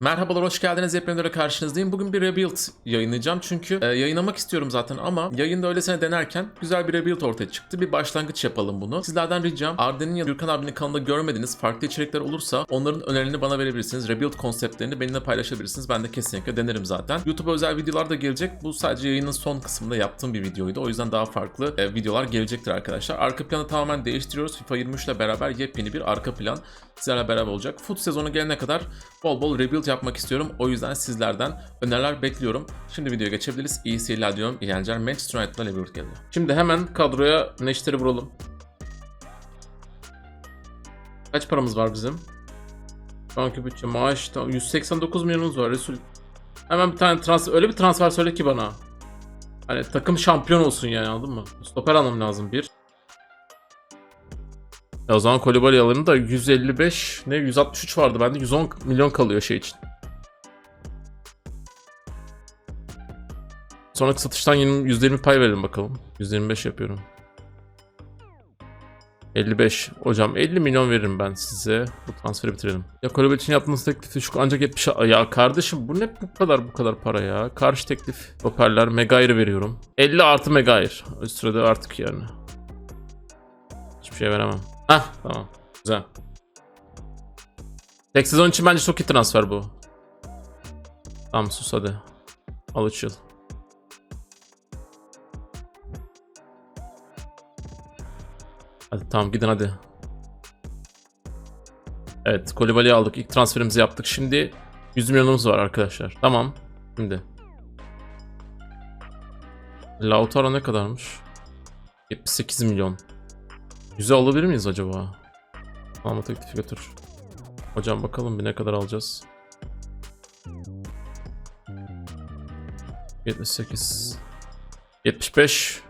Merhabalar, hoş geldiniz. Hepinize de karşınızdayım. Bugün bir rebuild yayınlayacağım çünkü e, yayınlamak istiyorum zaten ama yayında öylesine denerken güzel bir rebuild ortaya çıktı. Bir başlangıç yapalım bunu. Sizlerden ricam Arden'in ya da Gürkan abinin kanalında görmediğiniz farklı içerikler olursa onların önerilerini bana verebilirsiniz. Rebuild konseptlerini benimle paylaşabilirsiniz. Ben de kesinlikle denerim zaten. YouTube'a özel videolar da gelecek. Bu sadece yayının son kısmında yaptığım bir videoydu. O yüzden daha farklı e, videolar gelecektir arkadaşlar. Arka planı tamamen değiştiriyoruz. FIFA 23 ile beraber yepyeni bir arka plan sizlerle beraber olacak. Foot sezonu gelene kadar bol bol rebuild yapmak istiyorum. O yüzden sizlerden öneriler bekliyorum. Şimdi videoya geçebiliriz. İyi seyirler diyorum. İyi eğlenceler. Manchester United'la rebuild geliyor. Şimdi hemen kadroya Neşter'i vuralım. Kaç paramız var bizim? Şu anki bütçe maaş tamam, 189 milyonumuz var Resul. Hemen bir tane transfer öyle bir transfer söyle ki bana. Hani takım şampiyon olsun yani anladın mı? Stoper almam lazım bir. Ya o zaman Kolibali alanı da 155 ne 163 vardı bende 110 milyon kalıyor şey için. Sonraki satıştan yeni %20 pay verelim bakalım. 125 yapıyorum. 55. Hocam 50 milyon veririm ben size. Bu transferi bitirelim. Ya Kolibali için yaptığınız teklifi şu ancak 70. Ya kardeşim bu ne bu kadar bu kadar para ya. Karşı teklif. Hoparlar Megair'i veriyorum. 50 artı Megair. Üst sırada artık yani. Hiçbir şey veremem. Hah tamam. Güzel. Tek sezon için bence çok iyi transfer bu. Tamam sus hadi. Al üç yıl. Hadi tamam gidin hadi. Evet Kolibali'yi aldık. İlk transferimizi yaptık. Şimdi 100 milyonumuz var arkadaşlar. Tamam. Şimdi. Lautaro ne kadarmış? 78 milyon. Yüze alabilir miyiz acaba? Alma teklifi götür. Hocam bakalım bir ne kadar alacağız. 78 75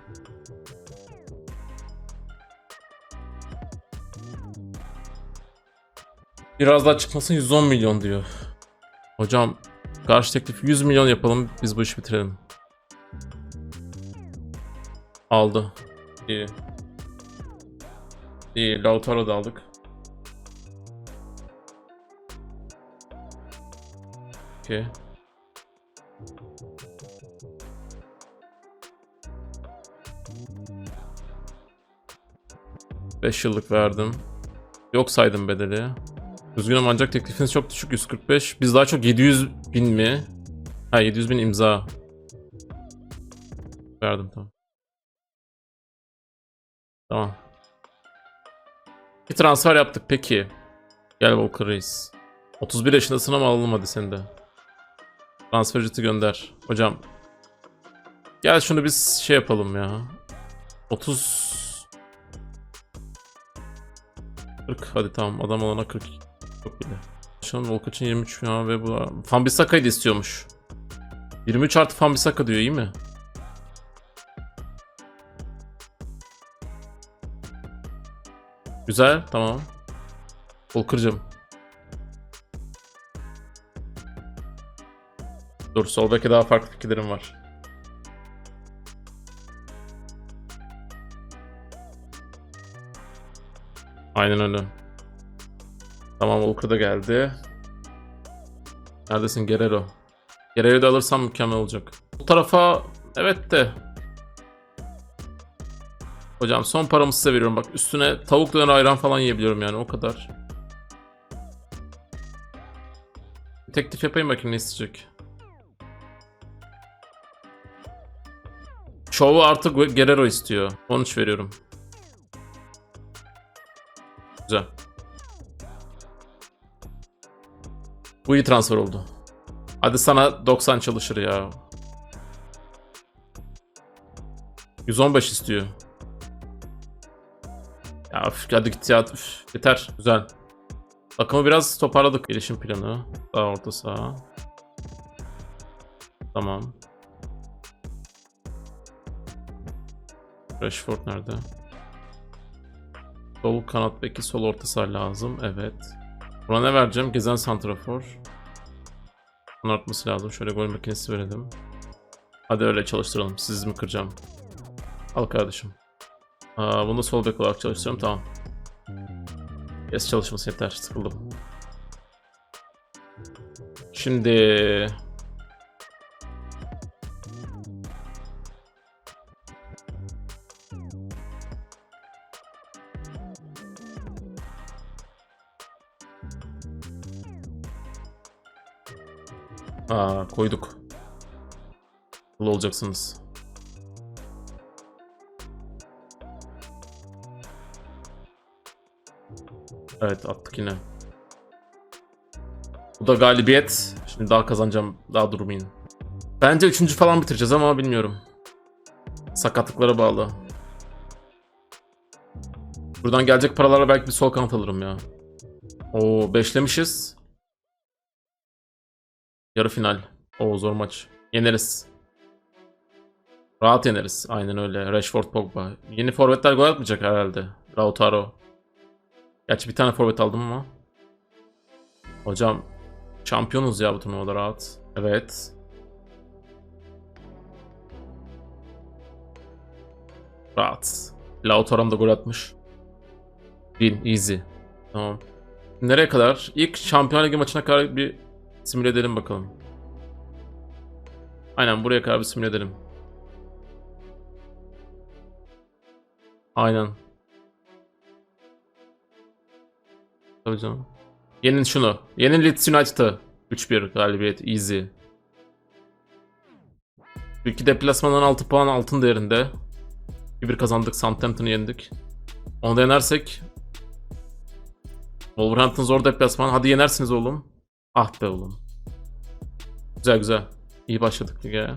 Biraz daha çıkmasın 110 milyon diyor. Hocam karşı teklif 100 milyon yapalım biz bu işi bitirelim. Aldı. İyi. İyi, Lautaro da aldık. Okey. Beş yıllık verdim. Yok saydım bedeli. Üzgünüm ancak teklifiniz çok düşük 145. Biz daha çok 700 bin mi? Ha 700 bin imza. Verdim tamam. Tamam. Bir transfer yaptık peki. Gel Walker Reis. 31 yaşındasın ama alalım hadi seni de. Transfer ücreti gönder. Hocam. Gel şunu biz şey yapalım ya. 30 40 hadi tamam adam olana 40 çok bile. Şu an Volk için 23 ya ve bu Fambisaka'yı da istiyormuş. 23 artı Fambisaka diyor iyi mi? Güzel tamam. Volker'cım. Dur sol beke daha farklı fikirlerim var. Aynen öyle. Tamam Walker da geldi. Neredesin Guerrero? Guerrero'yu da alırsam mükemmel olacak. Bu tarafa evet de. Hocam son paramı size veriyorum bak üstüne tavuk döner ayran falan yiyebiliyorum yani o kadar. Teklif yapayım bakayım ne isteyecek. Şovu artık Guerrero istiyor. 13 veriyorum. Güzel. Bu iyi transfer oldu. Hadi sana 90 çalışır ya. 115 istiyor. Ya üf, hadi git ya. Üf, yeter. Güzel. Takımı biraz toparladık. Gelişim planı. Sağ orta sağ. Tamam. Rashford nerede? Sol kanat beki sol orta saha lazım. Evet. Buna ne vereceğim? Gezen santrafor. Bunun artması lazım. Şöyle gol makinesi verelim. Hadi öyle çalıştıralım. Siz mi kıracağım? Al kardeşim. Aa, bunu sol bek olarak çalıştırıyorum. Tamam. Yes çalışması yeter. Sıkıldım. Şimdi Aa koyduk. Kul olacaksınız. Evet attık yine. Bu da galibiyet. Şimdi daha kazanacağım. Daha durmayın. Bence üçüncü falan bitireceğiz ama bilmiyorum. Sakatlıklara bağlı. Buradan gelecek paralarla belki bir sol kanat alırım ya. Oo beşlemişiz. Yarı final. Oo zor maç. Yeneriz. Rahat yeneriz. Aynen öyle. Rashford Pogba. Yeni forvetler gol atmayacak herhalde. Lautaro. Gerçi bir tane forvet aldım ama. Hocam şampiyonuz ya bu turnuvada rahat. Evet. Rahat. Lautaro'm da gol atmış. Win. Easy. Tamam. Nereye kadar? İlk Şampiyonlar Ligi maçına kadar bir simüle edelim bakalım. Aynen buraya kadar bir simüle edelim. Aynen. Tabii canım. Yenin şunu. Yenin Leeds United'ı. 3-1 galibiyet. Easy. Ülke deplasmandan 6 puan altın değerinde. 1 kazandık. Southampton'ı yendik. Onu da yenersek Wolverhampton zor deplasman. Hadi yenersiniz oğlum. Ah be oğlum. Güzel güzel. İyi başladık lige.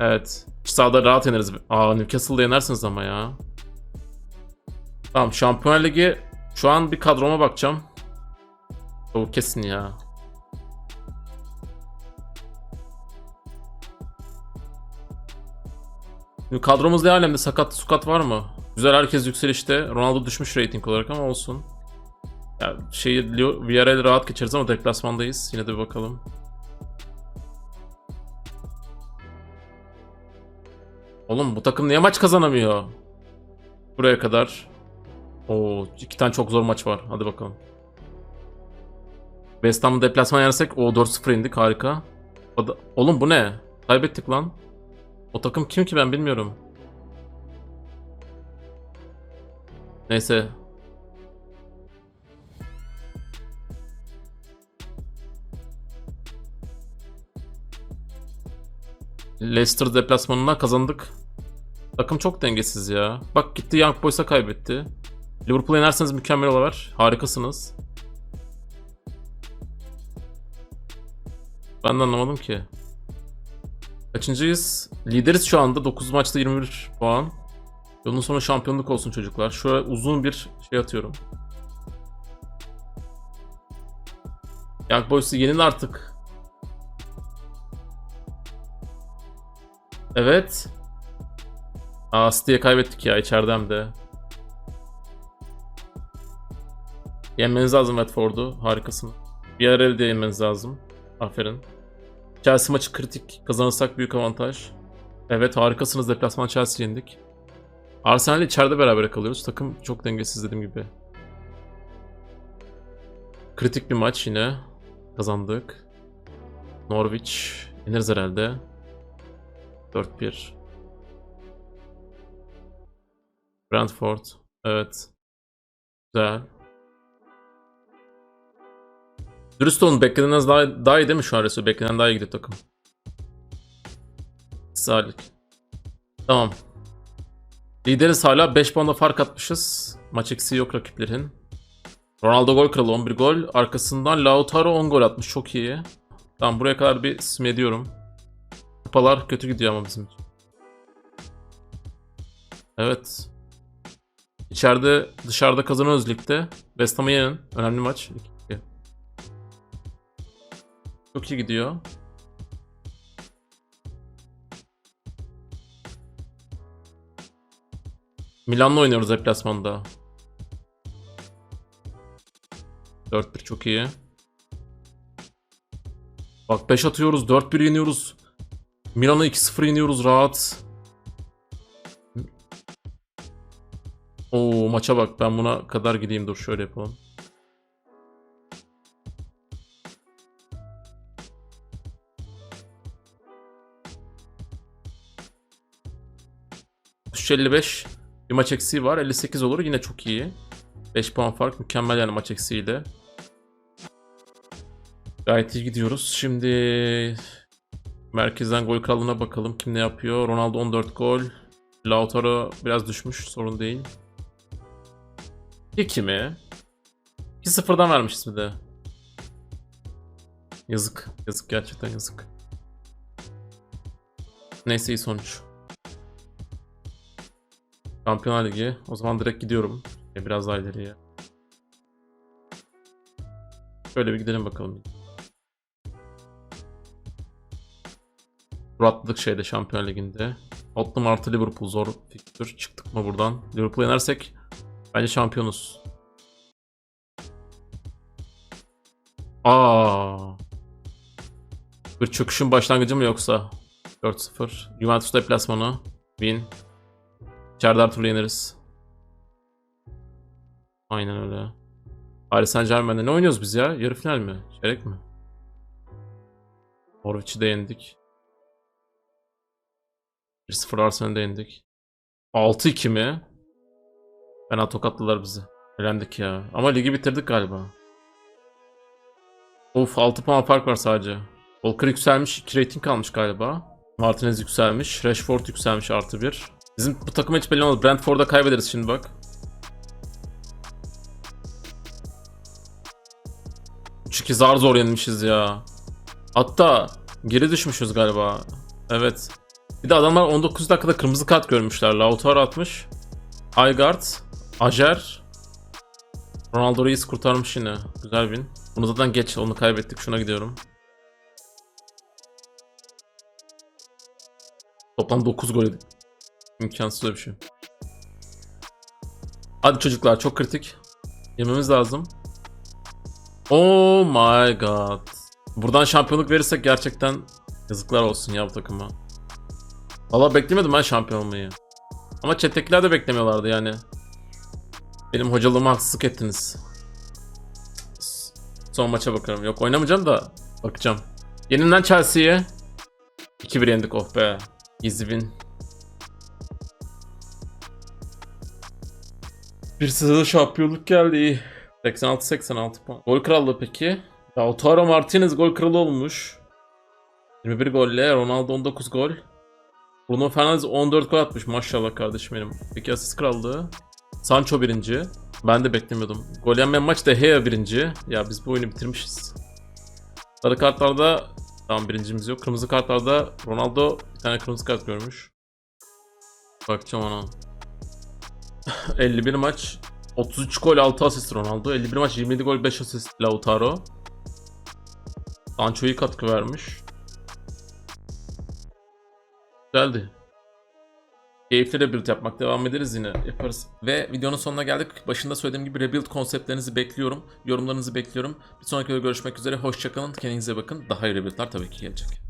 Evet. Şu sahada rahat yeneriz. Aa Newcastle'da yenersiniz ama ya. Tamam Şampiyonlar Ligi şu an bir kadroma bakacağım. O kesin ya. Şimdi kadromuzda ne alemde sakat sukat var mı? Güzel herkes yükselişte. Ronaldo düşmüş rating olarak ama olsun. Ya şeyi Villarreal rahat geçeriz ama deplasmandayız. Yine de bir bakalım. Oğlum bu takım niye maç kazanamıyor? Buraya kadar. Oo iki tane çok zor maç var. Hadi bakalım. West Ham'ı deplasman yersek o 4-0 indik harika. Oğlum bu ne? Kaybettik lan. O takım kim ki ben bilmiyorum. Neyse. Leicester deplasmanına kazandık. Takım çok dengesiz ya. Bak gitti Young Boys'a kaybetti. Liverpool'u yenerseniz mükemmel olalar. Harikasınız. Ben de anlamadım ki. Kaçıncıyız? Lideriz şu anda. 9 maçta 21 puan. Yolun sonu şampiyonluk olsun çocuklar. Şöyle uzun bir şey atıyorum. Young Boys'u yenin artık. Evet. Aa City'ye kaybettik ya içeride hem de. Yenmeniz lazım Watford'u. Harikasın. Bir ara elde yenmeniz lazım. Aferin. Chelsea maçı kritik. Kazanırsak büyük avantaj. Evet harikasınız. Deplasman Chelsea yendik. Arsenal içeride beraber kalıyoruz. Takım çok dengesiz dediğim gibi. Kritik bir maç yine. Kazandık. Norwich. Yeneriz herhalde. 4-1. Brentford. Evet. Güzel. Dürüst olun beklenenden daha, daha iyi değil mi şu an Resul? Beklenen daha iyi gidiyor takım. Salih. Tamam. Lideriz hala 5 puanla fark atmışız. Maç eksiği yok rakiplerin. Ronaldo gol kralı 11 gol. Arkasından Lautaro 10 gol atmış. Çok iyi. Tamam buraya kadar bir sim ediyorum. Kupalar kötü gidiyor ama bizim için. Evet. İçeride dışarıda kazanıyoruz ligde. West Ham'ı yenin. Önemli maç. 2-2. Çok iyi gidiyor. Milan'la oynuyoruz deplasmanda. 4-1 çok iyi. Bak 5 atıyoruz, 4-1 yeniyoruz. Milan'a 2-0 yeniyoruz rahat. Oo maça bak ben buna kadar gideyim dur şöyle yapalım. 33-55 bir maç eksiği var. 58 olur yine çok iyi. 5 puan fark mükemmel yani maç eksiğiyle. Gayet iyi gidiyoruz. Şimdi merkezden gol krallığına bakalım. Kim ne yapıyor? Ronaldo 14 gol. Lautaro biraz düşmüş. Sorun değil. 2 mi? 2-0'dan vermişiz bir de. Yazık. Yazık gerçekten yazık. Neyse iyi sonuç. Şampiyonlar Ligi. O zaman direkt gidiyorum. Biraz daha ileriye. Şöyle bir gidelim bakalım. Tur atladık şeyde Şampiyon Ligi'nde. Tottenham artı Liverpool zor fikstür. Çıktık mı buradan? Liverpool'u yenersek bence şampiyonuz. Aa. Bir çöküşün başlangıcı mı yoksa? 4-0. Juventus deplasmanı. Win. İçeride her türlü yeneriz. Aynen öyle. Paris Saint Germain'de ne oynuyoruz biz ya? Yarı final mi? Çeyrek mi? Norwich'i de yendik. 1-0 Arsenal'de yendik. 6-2 mi? Fena tokatlılar bizi. Elendik ya. Ama ligi bitirdik galiba. Of 6 puan fark var sadece. Walker yükselmiş. 2 rating kalmış galiba. Martinez yükselmiş. Rashford yükselmiş artı 1. Bizim bu takım hiç belli olmaz. Brentford'a kaybederiz şimdi bak. 3-2 zar zor yenilmişiz ya. Hatta geri düşmüşüz galiba. Evet. Bir de adamlar 19 dakikada kırmızı kart görmüşler. Lautaro atmış. Aygard, Ajer, Ronaldo Reis kurtarmış yine. Güzel win. Bunu zaten geç onu kaybettik. Şuna gidiyorum. Toplam 9 gol yedik. İmkansız bir şey. Hadi çocuklar çok kritik. Yememiz lazım. Oh my god. Buradan şampiyonluk verirsek gerçekten yazıklar olsun ya bu takıma. Valla beklemedim ben şampiyon olmayı. Ama chat'tekiler de beklemiyorlardı yani. Benim hocalığıma haksızlık ettiniz. Son maça bakarım. Yok oynamayacağım da bakacağım. Yeniden Chelsea'ye. 2-1 yendik oh be. Easy win. Bir sezon şampiyonluk geldi. 86-86 puan. Gol krallığı peki? Lautaro Martinez gol kralı olmuş. 21 golle Ronaldo 19 gol. Bruno Fernandes 14 gol atmış maşallah kardeşim benim. Peki asist krallığı. Sancho birinci. Ben de beklemiyordum. Gol yenmeyen maç De Gea birinci. Ya biz bu oyunu bitirmişiz. Sarı kartlarda tamam birincimiz yok. Kırmızı kartlarda Ronaldo bir tane kırmızı kart görmüş. Bakacağım ona. 51 maç 33 gol 6 asist Ronaldo. 51 maç 27 gol 5 asist Lautaro. Sancho iyi katkı vermiş. Güzeldi. Keyifli rebuild yapmak devam ederiz yine yaparız. Ve videonun sonuna geldik. Başında söylediğim gibi rebuild konseptlerinizi bekliyorum. Yorumlarınızı bekliyorum. Bir sonraki videoda görüşmek üzere. Hoşçakalın. Kendinize bakın. Daha iyi rebuild'lar tabii ki gelecek.